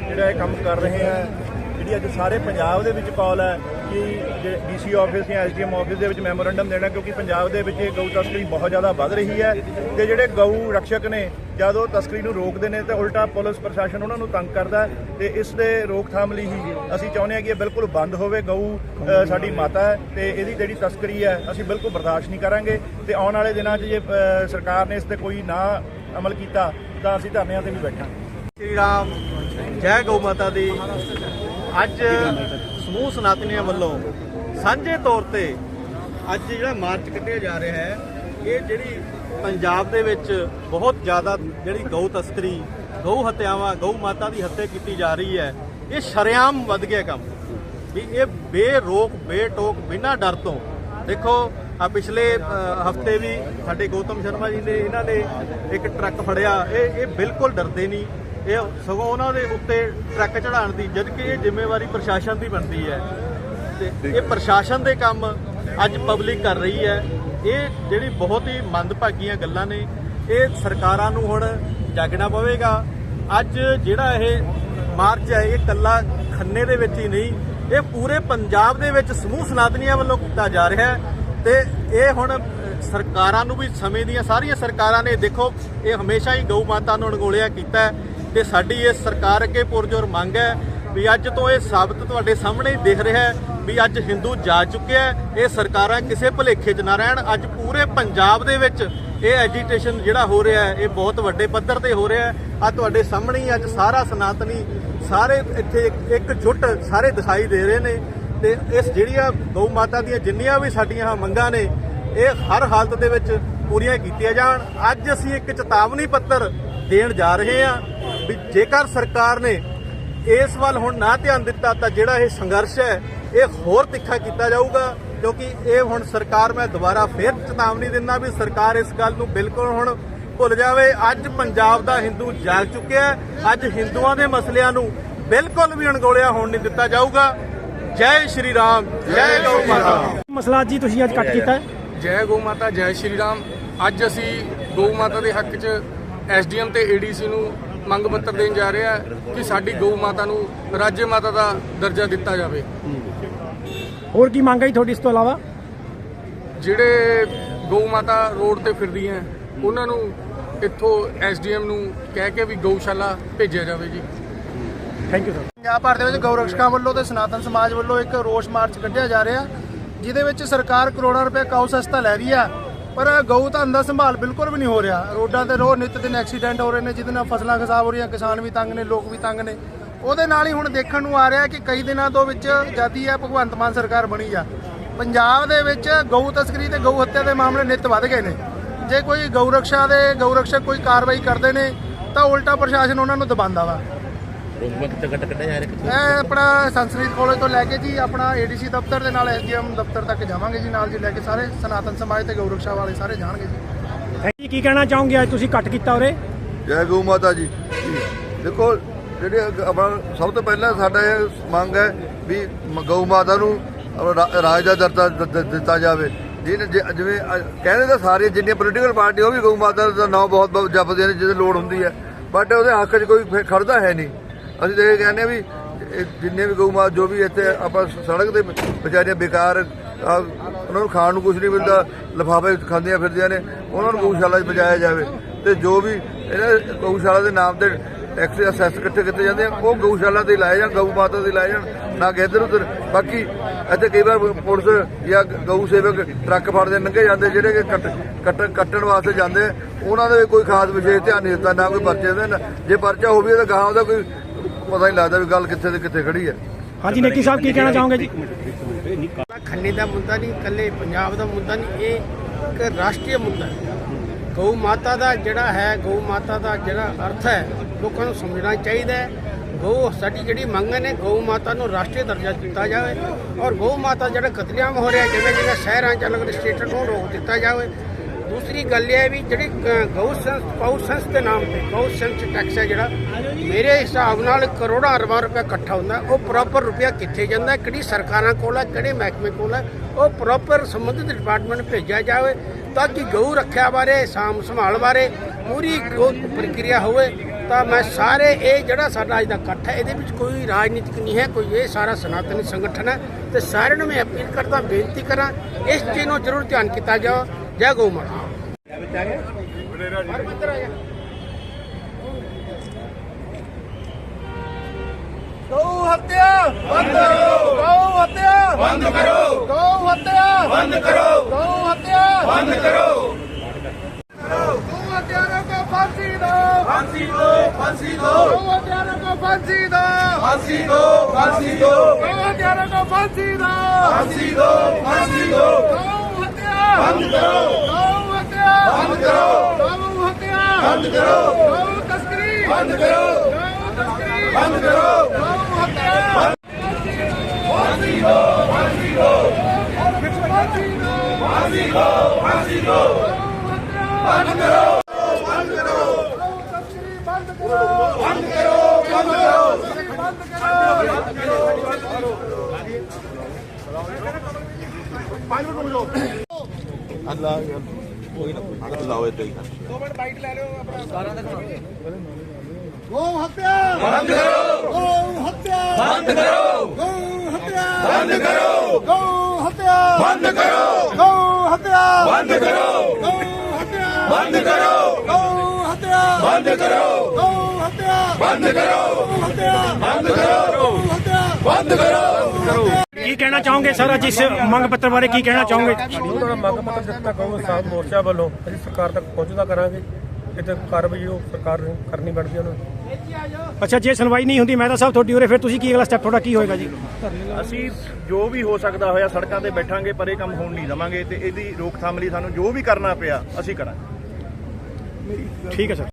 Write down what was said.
ਜਿਹੜਾ ਇਹ ਕੰਮ ਕਰ ਰਹੇ ਆ ਜਿਹੜੀ ਅੱਜ ਸਾਰੇ ਪੰਜਾਬ ਦੇ ਵਿੱਚ ਕਾਲ ਹੈ ਕਿ ਡੀਸੀ ਆਫਿਸ ਜਾਂ ਐਸਡੀਐਮ ਆਫਿਸ ਦੇ ਵਿੱਚ ਮੈਮੋਰੈਂਡਮ ਦੇਣਾ, ਕਿਉਂਕਿ ਪੰਜਾਬ ਦੇ ਵਿੱਚ ਇਹ ਗਊ ਤਸਕਰੀ ਬਹੁਤ ਜ਼ਿਆਦਾ ਵੱਧ ਰਹੀ ਹੈ ਤੇ ਜਿਹੜੇ ਗਊ ਰਕਸ਼ਕ ਨੇ, ਜਦ ਉਹ ਤਸਕਰੀ ਨੂੰ ਰੋਕਦੇ ਨੇ ਤੇ ਉਲਟਾ ਪੁਲਿਸ ਪ੍ਰਸ਼ਾਸਨ ਉਹਨਾਂ ਨੂੰ ਤੰਗ ਕਰਦਾ ਹੈ ਤੇ ਇਸ ਦੇ ਰੋਕਥਾਮ ਲਈ ਹੀ ਅਸੀਂ ਚਾਹੁੰਦੇ ਹਾਂ ਕਿ ਇਹ ਬਿਲਕੁਲ ਬੰਦ ਹੋਵੇ ਗਊ ਸਾਡੀ ਮਾਤਾ ਹੈ ਤੇ ਇਹਦੀ ਜਿਹੜੀ ਤਸਕਰੀ ਹੈ, ਅਸੀਂ ਬਿਲਕੁਲ ਬਰਦਾਸ਼ਤ ਨਹੀਂ ਕਰਾਂਗੇ ਤੇ ਆਉਣ ਵਾਲੇ ਦਿਨਾਂ 'ਚ ਜੇ ਸਰਕਾਰ ਨੇ ਇਸ ਤੇ ਕੋਈ ਨਾ ਅਮਲ ਕੀਤਾ ਤਾਂ ਅਸੀਂ ਧਰਨਿਆਂ ਤੇ ਵੀ ਬੈਠਾਂਗੇ। ਸ਼੍ਰੀ ਰਾਮ, ਜੈ ਗਊ ਮਾਤਾ ਦੀ। ਅੱਜ ਸਮੂਹ ਸਨਾਤਨੀਆਂ ਵੱਲੋਂ ਸਾਂਝੇ ਤੌਰ ਤੇ ਅੱਜ ਜਿਹੜਾ ਮਾਰਚ ਕੱਢਿਆ ਜਾ ਰਿਹਾ ਹੈ, ਇਹ ਜਿਹੜੀ ਪੰਜਾਬ ਦੇ ਵਿੱਚ ਬਹੁਤ ਜ਼ਿਆਦਾ ਜਿਹੜੀ ਗਊ ਤਸਕਰੀ, ਗਊ ਹੱਤਿਆਵਾਂ, ਗਊ ਮਾਤਾ ਦੀ ਹੱਤਿਆ ਕੀਤੀ ਜਾ ਰਹੀ ਹੈ, ਇਹ ਸ਼ਰੇਆਮ ਵੱਧ ਗਿਆ ਕੰਮ। ਵੀ ਇਹ ਬੇਰੋਕ, ਬੇਟੋਕ, ਬਿਨਾਂ ਡਰ ਤੋਂ। ਦੇਖੋ ਆ ਪਿਛਲੇ ਹਫ਼ਤੇ ਵੀ ਸਾਡੇ ਗੌਤਮ ਸ਼ਰਮਾ ਜੀ ਨੇ, ਇਹਨਾਂ ਨੇ ਇੱਕ ਟਰੱਕ ਫੜਿਆ, ਇਹ ਇਹ ਬਿਲਕੁਲ ਡਰਦੇ ਨਹੀਂ। ਇਹ ਸਗੋਂ ਉਹਨਾਂ ਦੇ ਉੱਤੇ ਟਰੱਕ ਚੜਾਉਣ ਦੀ ਜਦ ਕਿ ਇਹ ਜ਼ਿੰਮੇਵਾਰੀ ਪ੍ਰਸ਼ਾਸਨ ਦੀ ਬਣਦੀ ਹੈ। ਤੇ ਇਹ ਪ੍ਰਸ਼ਾਸਨ ਦੇ ਕੰਮ ਅੱਜ ਪਬਲਿਕ ਕਰ ਰਹੀ ਹੈ। ਇਹ ਜਿਹੜੀ ਬਹੁਤ ਹੀ ਮੰਦਭਾਗੀਆਂ ਗੱਲਾਂ ਨੇ ਇਹ ਸਰਕਾਰਾਂ ਨੂੰ ਹੁਣ ਜਾਗਣਾ ਪਵੇਗਾ। ਅੱਜ ਜਿਹੜਾ ਇਹ ਮਾਰਚ ਹੈ ਇਹ ਕੱਲਾ ਖੰਨੇ ਦੇ ਵਿੱਚ ਹੀ ਨਹੀਂ ਇਹ ਪੂਰੇ ਪੰਜਾਬ ਦੇ ਵਿੱਚ ਸਮੂਹ ਸਨਾਤਨੀਆਂ ਵੱਲੋਂ ਕੀਤਾ ਜਾ ਰਿਹਾ ਹੈ। ਤੇ ਇਹ ਹੁਣ ਸਰਕਾਰਾਂ ਨੂੰ ਵੀ ਸਮੇਂ ਦੀਆਂ ਸਾਰੀਆਂ ਸਰਕਾਰਾਂ ਨੇ ਦੇਖੋ ਇਹ ਹਮੇਸ਼ਾ ਹੀ ਗਊ ਮਾਤਾ ਨੂੰ ਅਣਗੋਲਿਆ ਕੀਤਾ ਹੈ। ਤੇ ਸਾਡੀ ਇਹ ਸਰਕਾਰ ਅੱਗੇ ਪੁਰਜੋਰ ਮੰਗ ਹੈ ਵੀ ਅੱਜ ਤੋਂ ਇਹ ਸਾਬਤ ਤੁਹਾਡੇ ਸਾਹਮਣੇ ਹੀ ਦਿਖ ਰਿਹਾ ਹੈ ਵੀ ਅੱਜ ਹਿੰਦੂ ਜਾ ਚੁੱਕਿਆ ਇਹ ਸਰਕਾਰਾਂ ਕਿਸੇ ਭੁਲੇਖੇ 'ਚ ਨਾ ਰਹਿਣ। ਅੱਜ ਪੂਰੇ ਪੰਜਾਬ ਦੇ ਵਿੱਚ ਇਹ ਐਜੀਟੇਸ਼ਨ ਜਿਹੜਾ ਹੋ ਰਿਹਾ ਹੈ, ਇਹ ਬਹੁਤ ਵੱਡੇ ਪੱਧਰ ਤੇ ਹੋ ਰਿਹਾ ਹੈ। ਆ ਤੁਹਾਡੇ ਸਾਹਮਣੇ ਹੀ ਅੱਜ ਸਾਰਾ ਸਨਾਤਨੀ ਸਾਰੇ ਇੱਥੇ ਇੱਕ- ਜੁੱਟ ਸਾਰੇ ਦਿਖਾਈ ਦੇ ਰਹੇ ਨੇ ਤੇ ਇਸ ਜਿਹੜੀਆਂ ਗਊ ਮਾਤਾ ਦੀਆਂ ਜਿੰਨੀਆਂ ਵੀ ਸਾਡੀਆਂ ਮੰਗਾਂ ਨੇ, ਇਹ ਹਰ ਹਾਲਤ ਦੇ ਵਿੱਚ ਪੂਰੀਆਂ ਕੀਤੀਆਂ ਜਾਣ। ਅੱਜ ਅਸੀਂ ਇੱਕ ਚੇਤਾਵਨੀ ਪੱਤਰ ਦੇਣ ਜਾ ਰਹੇ ਹਾਂ ਜੇਕਰ ਸਰਕਾਰ ਨੇ ਇਸ ਵੱਲ ਹੁਣ ਨਾ ਧਿਆਨ ਦਿੱਤਾ ਤਾਂ ਜਿਹੜਾ ਇਹ ਸੰਘਰਸ਼ ਹੈ ਇਹ ਹੋਰ ਤਿੱਖਾ ਕੀਤਾ ਜਾਊਗਾ ਕਿਉਂਕਿ ਇਹ ਹੁਣ ਸਰਕਾਰ ਮੈਂ ਦੁਬਾਰਾ ਫੇਰ ਚੇਤਾਵਨੀ ਦਿੰਦਾ ਵੀ ਸਰਕਾਰ ਇਸ ਗੱਲ ਨੂੰ ਬਿਲਕੁਲ ਹੁਣ ਭੁੱਲ ਜਾਵੇ। ਅੱਜ ਪੰਜਾਬ ਦਾ ਹਿੰਦੂ ਜਾਗ ਚੁੱਕਿਆ ਹੈ। ਅੱਜ ਹਿੰਦੂਆਂ ਦੇ ਮਸਲਿਆਂ ਨੂੰ ਬਿਲਕੁਲ ਵੀ ਅਣਗੌਲਿਆ ਹੋਣ ਨਹੀਂ ਦਿੱਤਾ ਜਾਊਗਾ। ਜੈ ਸ਼੍ਰੀ ਰਾਮ ਜੈ ਗਊ ਮਾਤਾ। ਮਸਲਾ ਜੀ ਤੁਸੀਂ ਅੱਜ ਕੱਟ ਕੀਤਾ ਹੈ। ਜੈ ਗਊ ਮਾਤਾ ਜੈ ਸ਼੍ਰੀ ਰਾਮ। ਅੱਜ ਅਸੀਂ ਗਊ ਮਾਤਾ ਦੇ ਹੱਕ 'ਚ ਐਸਡੀਐਮ ਤੇ ਏਡੀਸੀ ਨੂੰ ਮੰਗ ਪੱਤਰ ਦੇਣ ਜਾ ਰਹੇ ਕਿ ਸਾਡੀ ਗਊ ਮਾਤਾ ਨੂੰ ਰਾਜੇ ਮਾਤਾ ਦਾ ਦਰਜਾ ਦਿੱਤਾ ਜਾਵੇ। ਹੋਰ ਕੀ ਮੰਗ ਹੈ ਜੀ ਤੁਹਾਡੀ ਇਸ ਤੋਂ ਇਲਾਵਾ? ਜਿਹੜੇ ਗਊ ਮਾਤਾ ਰੋਡ ਤੇ ਫਿਰਦੀਆਂ ਉਹਨਾਂ ਨੂੰ ਇੱਥੋਂ ਐਸਡੀਐਮ ਨੂੰ ਕਹਿ ਕੇ ਵੀ ਗਊਸ਼ਾਲਾ ਭੇਜਿਆ ਜਾਵੇ ਜੀ। ਥੈਂਕ ਯੂ ਸਰ ਪੰਜਾਬ ਭਰ ਦੇ ਵਿੱਚ ਗਊ ਰਕਸ਼ਕਾਂ ਵੱਲੋਂ ਤੇ ਸਨਾਤਨ ਸਮਾਜ ਵੱਲੋਂ ਇੱਕ ਰੋਸ ਮਾਰਚ ਕੱਢਿਆ ਜਾ ਰਿਹਾ ਜਿਹਦੇ ਵਿੱਚ ਸਰਕਾਰ ਕਰੋੜਾਂ ਰੁਪਏ ਕਾਉ ਸਸਤਾ ਲੈ ਰਹੀ ਆ। ਪਰ ਗਊ ਧਨ ਦਾ ਸੰਭਾਲ ਬਿਲਕੁਲ ਵੀ ਨਹੀਂ ਹੋ ਰਿਹਾ। ਰੋਡਾਂ ਤੇ ਰੋਜ਼ ਨਿੱਤ ਦਿਨ ਐਕਸੀਡੈਂਟ ਹੋ ਰਹੇ ਨੇ, ਜਿਹਦੇ ਨਾਲ ਫਸਲਾਂ ਖਰਾਬ ਹੋ ਰਹੀਆਂ, ਕਿਸਾਨ ਵੀ ਤੰਗ ਨੇ, ਲੋਕ ਵੀ ਤੰਗ ਨੇ। ਉਹਦੇ ਨਾਲ ਹੀ ਹੁਣ ਦੇਖਣ ਨੂੰ ਆ ਰਿਹਾ ਕਿ ਕਈ ਦਿਨਾਂ ਤੋਂ ਵਿੱਚ ਜਾਦੀ ਹੈ, ਭਗਵੰਤ ਮਾਨ ਸਰਕਾਰ ਬਣੀ ਆ। ਪੰਜਾਬ ਦੇ ਵਿੱਚ ਗਊ ਤਸਕਰੀ ਤੇ ਗਊ ਹੱਤਿਆ ਦੇ ਮਾਮਲੇ ਨਿੱਤ ਵੱਧ ਗਏ ਨੇ। ਜੇ ਕੋਈ ਗਊ ਰਕਸ਼ਾ ਦੇ ਗਊ ਰਕਸ਼ਕ ਕੋਈ ਕਾਰਵਾਈ ਕਰਦੇ ਨੇ, ਤਾਂ ਉਲਟਾ ਪ੍ਰਸ਼ਾਸਨ ਉਹਨਾਂ ਨੂੰ ਦਬਾਉਂਦਾ ਵਾ। ਇਹ ਆਪਣਾ ਸੰਸਕ੍ਰਿਤ ਕਾਲਜ ਤੋਂ ਲੈ ਕੇ ਜੀ ਆਪਣਾ ਏਡੀਸੀ ਦਫ਼ਤਰ ਦੇ ਨਾਲ ਐਸਡੀਐਮ ਦਫ਼ਤਰ ਤੱਕ ਜਾਵਾਂਗੇ ਜੀ ਨਾਲ ਜੀ ਲੈ ਕੇ ਸਾਰੇ ਸਨਾਤਨ ਸਮਾਜ ਤੇ ਗਊ ਰਕਸ਼ਾ ਵਾਲੇ ਸਾਰੇ ਜਾਣਗੇ ਜੀ। ਥੈਂਕ ਯੂ ਕੀ ਕਹਿਣਾ ਚਾਹੋਗੇ ਅੱਜ ਤੁਸੀਂ ਕੱਟ ਕੀਤਾ ਉਰੇ? ਜੈ ਗਊ ਮਾਤਾ ਜੀ। ਦੇਖੋ ਜਿਹੜੇ ਆਪਣਾ ਸਭ ਤੋਂ ਪਹਿਲਾਂ ਸਾਡਾ ਇਹ ਮੰਗ ਹੈ ਵੀ ਮ- ਗਊ ਮਾਤਾ ਨੂੰ ਆਪਣਾ ਰਾ- ਰਾਜ ਦਾ ਦਰਜਾ ਦ- ਦ- ਦਿੱਤਾ ਜਾਵੇ। ਜਿਹਨੇ ਜਿ- ਜਿਵੇਂ ਅ- ਕਹਿੰਦੇ ਤਾਂ ਸਾਰੇ ਜਿੰਨੀਆਂ ਪੋਲੀਟੀਕਲ ਪਾਰਟੀ ਉਹ ਵੀ ਗਊ ਮਾਤਾ ਦਾ ਨਾਮ ਬਹੁਤ ਬਹੁਤ ਜਪਦੇ ਨੇ ਜਦੋਂ ਲੋੜ ਹੁੰਦੀ ਹੈ। ਬਟ ਉਹਦੇ ਹੱਕ 'ਚ ਕੋਈ ਫਿਰ ਖੜਦਾ ਹੈ ਨਹੀਂ। ਅਸੀਂ ਤਾਂ ਇਹ ਕਹਿੰਦੇ ਆ ਵੀ ਇਹ ਜਿੰਨੇ ਵੀ ਗਊ ਮਾਤਾ ਜੋ ਵੀ ਇੱਥੇ ਆਪਾਂ ਸੜਕ ਤੇ ਵਿਚਾਰੀਆਂ ਬੇਕਾਰ ਆ, ਉਹਨਾਂ ਨੂੰ ਖਾਣ ਨੂੰ ਕੁਝ ਨਹੀਂ ਮਿਲਦਾ ਲਿਫਾਫੇ ਖਾਂਦੀਆਂ ਫਿਰਦੀਆਂ ਨੇ ਉਹਨਾਂ ਨੂੰ ਗਊਸ਼ਾਲਾ 'ਚ ਪਹੁੰਚਾਇਆ ਜਾਵੇ। ਤੇ ਜੋ ਵੀ ਇਹਨਾਂ ਗਊਸ਼ਾਲਾ ਦੇ ਨਾਮ ਤੇ ਟੈਕਸ ਅਸੈਸ ਇਕੱਠੇ ਕੀਤੇ ਜਾਂਦੇ ਆ ਉਹ ਗਊਸ਼ਾਲਾ ਤੇ ਲਾਏ ਜਾਣ ਗਊ ਮਾਤਾ ਤੇ ਲਾਏ ਜਾਣ ਨਾ ਕਿ ਇੱਧਰ ਉੱਧਰ। ਬਾਕੀ ਇੱਥੇ ਕਈ ਵਾਰ ਪੁਲਿਸ ਜਾਂ ਗਊ ਸੇਵਕ ਟਰੱਕ ਫੜਦੇ ਲੰਘੇ ਜਾਂਦੇ ਜਿਹੜੇ ਕਿ ਕੱਟ ਕੱਟ- ਕੱਟਣ ਵਾਸਤੇ ਜਾਂਦੇ ਆ, ਉਹਨਾਂ ਦੇ ਕੋਈ ਖਾਸ ਵਿਸ਼ੇਸ਼ ਧਿਆਨ ਨਹੀਂ ਦਿੱਤਾ ਨਾ ਕੋਈ ਪਰਚੇ ਦੇ ਜੇ ਪਰਚਾ ਹੋਵੇ ਤਾਂ ਗਾਂ ਉਹਦਾ ਕੋਈ ਪਤਾ ਨਹੀਂ ਲੱਗਦਾ ਵੀ ਗੱਲ ਕਿੱਥੇ ਤੇ ਕਿੱਥੇ ਖੜੀ ਹੈ। ਹਾਂਜੀ ਨੇਕੀ ਸਾਹਿਬ ਕੀ ਕਹਿਣਾ ਚਾਹੋਗੇ ਜੀ? ਖੰਨੇ ਦਾ ਮੁੱਦਾ ਨਹੀਂ ਇਕੱਲੇ ਪੰਜਾਬ ਦਾ ਮੁੱਦਾ ਨਹੀਂ ਇਹ ਇੱਕ ਰਾਸ਼ਟਰੀ ਮੁੱਦਾ ਹੈ। ਗਊ ਮਾਤਾ ਦਾ ਜਿਹੜਾ ਹੈ ਗਊ ਮਾਤਾ ਦਾ ਜਿਹੜਾ ਅਰਥ ਹੈ ਲੋਕਾਂ ਨੂੰ ਸਮਝਣਾ ਚਾਹੀਦਾ ਹੈ। ਗਊ ਸਾਡੀ ਜਿਹੜੀ ਮੰਗ ਨੇ ਗਊ ਮਾਤਾ ਨੂੰ ਰਾਸ਼ਟਰੀ ਦਰਜਾ ਦਿੱਤਾ ਜਾਵੇ ਔਰ ਗਊ ਮਾਤਾ ਜਿਹੜਾ ਕਤਲੇਆਮ ਹੋ ਰਿਹਾ ਜਿਵੇਂ ਜਿਵੇਂ ਸ਼ਹਿਰਾਂ ਚ ਅਲੱਗ ਸਟੇਟਾਂ ਨੂੰ ਰੋਕ ਦਿੱਤਾ ਜਾਵੇ ਦੂਸਰੀ ਗੱਲ ਇਹ ਹੈ ਵੀ ਜਿਹੜੀ ਗਊ ਸੰਸ ਗਊ ਸੰਸ ਦੇ ਨਾਮ ਤੇ ਗਊ ਸੰਸ ਟੈਕਸ ਹੈ ਜਿਹੜਾ, ਮੇਰੇ ਹਿਸਾਬ ਨਾਲ ਕਰੋੜਾਂ ਅਰਬਾਂ ਰੁਪਏ ਇਕੱਠਾ ਹੁੰਦਾ, ਉਹ ਪ੍ਰੋਪਰ ਰੁਪਿਆ ਕਿੱਥੇ ਜਾਂਦਾ, ਕਿਹੜੀ ਸਰਕਾਰਾਂ ਕੋਲ ਹੈ, ਕਿਹੜੇ ਮਹਿਕਮੇ ਕੋਲ ਹੈ, ਉਹ ਪ੍ਰੋਪਰ ਸੰਬੰਧਿਤ ਡਿਪਾਰਟਮੈਂਟ ਭੇਜਿਆ ਜਾਵੇ ਤਾਂ ਕਿ ਗਊ ਰੱਖਿਆ ਬਾਰੇ, ਸਾਂਭ ਸੰਭਾਲ ਬਾਰੇ ਪੂਰੀ ਗੋ- ਪ੍ਰਕਿਰਿਆ ਹੋਵੇ, ਤਾਂ ਮੈਂ ਸਾਰੇ ਇਹ ਜਿਹੜਾ ਸਾਡਾ ਅੱਜ ਦਾ ਇਕੱਠ ਹੈ, ਇਹਦੇ ਵਿੱਚ ਕੋਈ ਰਾਜਨੀਤਿਕ ਨਹੀਂ ਹੈ, ਕੋਈ ਇਹ ਸਾਰਾ ਸਨਾਤਨੀ ਸੰਗਠਨ ਹੈ, ਤੇ ਸਾਰਿਆਂ ਨੂੰ ਮੈਂ ਅਪੀਲ ਕਰਦਾ, ਬੇਨਤੀ ਕਰਾਂ, ਇਸ ਚੀਜ਼ ਨੂੰ ਜ਼ਰੂਰ ਧਿਆਨ ਕੀਤਾ ਜਾਓ। ਜੈ ਗਊ ਮਾਤਾ। ਗਊ ਹੱਤਿਆ ਬੰਦ ਕਰੋ। ਗਊ ਹੱਤਿਆ ਬੰਦ ਕਰੋ। ਗਊ ਹੱਤਿਆ ਬੰਦ ਕਰੋ। ਗਊ ਹੱਤਿਆ। ਬੰਦ ਕਰੋ। ਗਊ ਹੱਤਿਆਰੋਂ ਕੋ ਫਾਂਸੀ ਦੋ। ਫਾਂਸੀ ਦੋ ਫਾਂਸੀ ਦੋ। ਗਊ ਹੱਤਿਆਰੋਂ ਕੋ ਫਾਂਸੀ ਦੋ। ਫਾਂਸੀ ਦੋ ਫਾਂਸੀ ਦੋ। ਗਊ ਹੱਤਿਆਰੋਂ ਕੋ ਫਾਂਸੀ ਦੋ। ਫਾਂਸੀ ਦੋ ਫਾਂਸੀ ਦੋ। ਹੱਤਿਆ ਬੰਦ ਕਰੋ ਗਊ ਹੱਤਿਆ ਬੰਦ ਕਰੋ ਗਊ ਹੱਤਿਆ ਬੰਦ ਕਰੋ ਗਊ ਤਸਕਰੀ ਬੰਦ ਕਰੋ ਗਊ ਤਸਕਰੀ ਬੰਦ ਕਰੋ ਗਊ ਹੱਤਿਆ ਫਾਂਸੀ ਦੋ ਫਾਂਸੀ ਦੋ ਫਾਂਸੀ ਦੋ ਫਾਂਸੀ ਦੋ ਫਾਂਸੀ ਦੋ ਬੰਦ ਕਰੋ ਬੰਦ ਕਰੋ ਗਊ ਤਸਕਰੀ ਬੰਦ ਕਰੋ ਬੰਦ ਕਰੋ ਬੰਦ ਕਰੋ ਬੰਦ ਕਰੋ ਗਊ ਹੱਤਿਆ ਬੰਦ ਕਰੋ ਗਊ ਹੱਤਿਆ ਬੰਦ ਕਰੋ ਗਊ ਹੱਤਿਆ ਬੰਦ ਕਰੋ ਗਊ ਹੱਤਿਆ ਬੰਦ ਕਰੋ ਗਊ ਹੱਤਿਆ ਬੰਦ ਕਰੋ ਗਊ ਹੱਤਿਆ ਬੰਦ ਕਰੋ ਗਊ ਹੱਤਿਆ ਬੰਦ ਕਰੋ ਗਊ ਹੱਤਿਆ ਬੰਦ ਕਰੋ ਗਊ ਹੱਤਿਆ ਬੰਦ ਕਰੋ ਗਊ ਹੱਤਿਆ ਬੰਦ ਕਰੋ ਕੀ ਕਹਿਣਾ ਚਾਹੋਗੇ ਸਰ? ਅੱਜ ਇਸ ਮੰਗ ਪੱਤਰ ਬਾਰੇ ਕੀ ਕਹਿਣਾ ਚਾਹੋਗੇ? ਉਹਨਾਂ ਮੰਗ ਪੱਤਰ ਦਿੱਤਾ ਕਹੋ ਸਾਥ ਮੋਰਚਾ ਵੱਲੋਂ ਅਸੀਂ ਸਰਕਾਰ ਤੱਕ ਪਹੁੰਚਦਾ ਕਰਾਂਗੇ। ਕਿਤੇ ਕਾਰਵਾਈ ਉਹ ਸਰਕਾਰ ਨੂੰ ਕਰਨੀ ਬਣਦੀ ਉਹਨਾਂ ਨੂੰ ਅੱਛਾ ਜੇ ਸੁਣਵਾਈ ਨਹੀਂ ਹੁੰਦੀ ਮਹਿਤਾ ਸਾਹਿਬ ਤੁਹਾਡੀ ਉਰੇ ਫਿਰ ਤੁਸੀਂ ਕੀ ਅਗਲਾ ਸਟੈਪ ਤੁਹਾਡਾ ਕੀ ਹੋਏਗਾ ਜੀ? ਅਸੀਂ ਜੋ ਵੀ ਹੋ ਸਕਦਾ ਹੋਇਆ ਸੜਕਾਂ ਤੇ ਬੈਠਾਂਗੇ ਪਰ ਇਹ ਕੰਮ ਹੋਣ ਨਹੀਂ ਦਵਾਂਗੇ ਤੇ ਇਹਦੀ ਰੋਕਥਾਮ ਲਈ ਸਾਨੂੰ ਜੋ ਵੀ ਕਰਨਾ ਪਿਆ ਅਸੀਂ ਕਰਾਂਗੇ। ਠੀਕ ਹੈ ਸਰ।